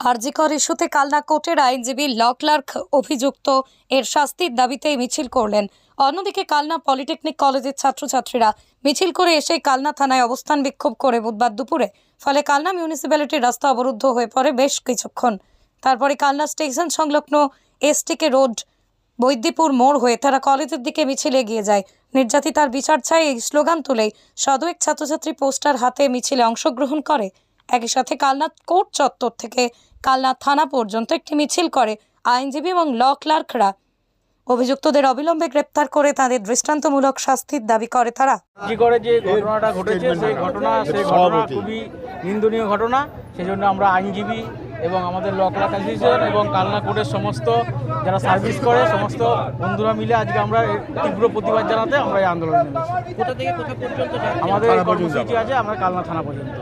আরজিকর ইস্যুতে কালনা কোর্টের আইনজীবী ল ক্লার্ক অভিযুক্ত এর শাস্তির দাবিতে মিছিল করলেন। অন্যদিকে কালনা পলিটেকনিক কলেজের ছাত্রছাত্রীরা মিছিল করে এসে কালনা থানায় অবস্থান বিক্ষোভ করে বুধবার দুপুরে। ফলে কালনা মিউনিসিপ্যালিটির রাস্তা অবরুদ্ধ হয়ে পড়ে বেশ কিছুক্ষণ। তারপরে কালনা স্টেশন সংলগ্ন এসটিকে রোড, বৈদ্যপুর মোড় হয়ে তারা কলেজের দিকে মিছিল এগিয়ে যায়। নির্যাতিতার বিচার চাই এই স্লোগান তুলেই সদয়েক ছাত্রছাত্রী পোস্টার হাতে মিছিলে অংশগ্রহণ করে। একই সাথে কালনা কোর্ট চত্বর থেকে কালনা থানা পর্যন্ত একটি মিছিল করে আইনজীবী এবং ল ক্লার্করা। অভিযুক্তদের অবিলম্বে গ্রেপ্তার করে তাদের দৃষ্টান্তমূলক শাস্তির দাবি করে তারা। কি করে যে ঘটনাটা ঘটেছে সেই ঘটনা সেই ঘটনা খুবই নিন্দনীয় ঘটনা। সেজন্য আমরা আইনজীবী এবং আমাদের ল ক্লাস অ্যাসোসিয়েশন এবং কালনা কোর্টের সমস্ত যারা সার্ভিস করে সমস্ত বন্ধুরা মিলে আজকে আমরা তীব্র প্রতিবাদ জানাতে আমরা এই আন্দোলনে নেমেছি। কোথা থেকে কোথা পর্যন্ত আমাদের কর্মসূচি আছে আমরা কালনা থানা পর্যন্ত।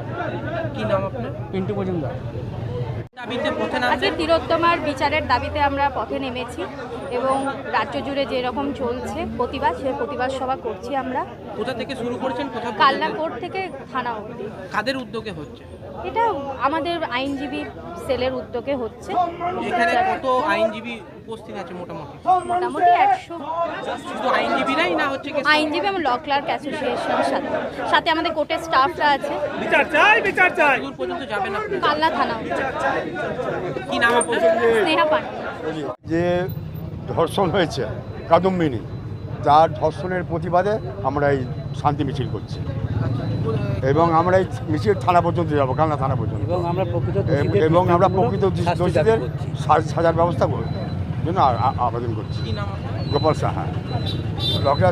কি নাম আপনার? পিন্টু দাবিতে পথে আজকে নামছেন তিলোত্তমার বিচারের দাবিতে আমরা পথে নেমেছি এবং রাজ্য জুড়ে যেরকম চলছে প্রতিবাদ সে প্রতিবাদ সভা করছি আমরা। কোথা থেকে শুরু করেছেন? কোথা? থেকে থানা অবধি। কাদের উদ্যোগে হচ্ছে? এটা আমাদের আইনজীবী সেলের উদ্যোগে হচ্ছে। এখানে কত আইনজীবী উপস্থিত আছে মোটামুটি? মোটামুটি একশো শুধু আইনজীবীরাই না হচ্ছে আইনজীবী এবং ল ক্লার্ক অ্যাসোসিয়েশনের সাথে। সাথে আমাদের কোর্টের স্টাফরা আছে। দূর পর্যন্ত যাবেন আপনি কালনা থানা কি নাম আপনার? স্নেহা যে ধর্ষণ হয়েছে কাদম্বিনী তার ধর্ষণের প্রতিবাদে আমরা এই শান্তি মিছিল করছি। এবং আমরা এই মিছিল থানা পর্যন্ত যাব কালনা থানা পর্যন্ত। এবং আমরা প্রকৃত দোষীদের সাজার ব্যবস্থা করার জন্য আবেদন করছি। গোপাল সাহা। লকেট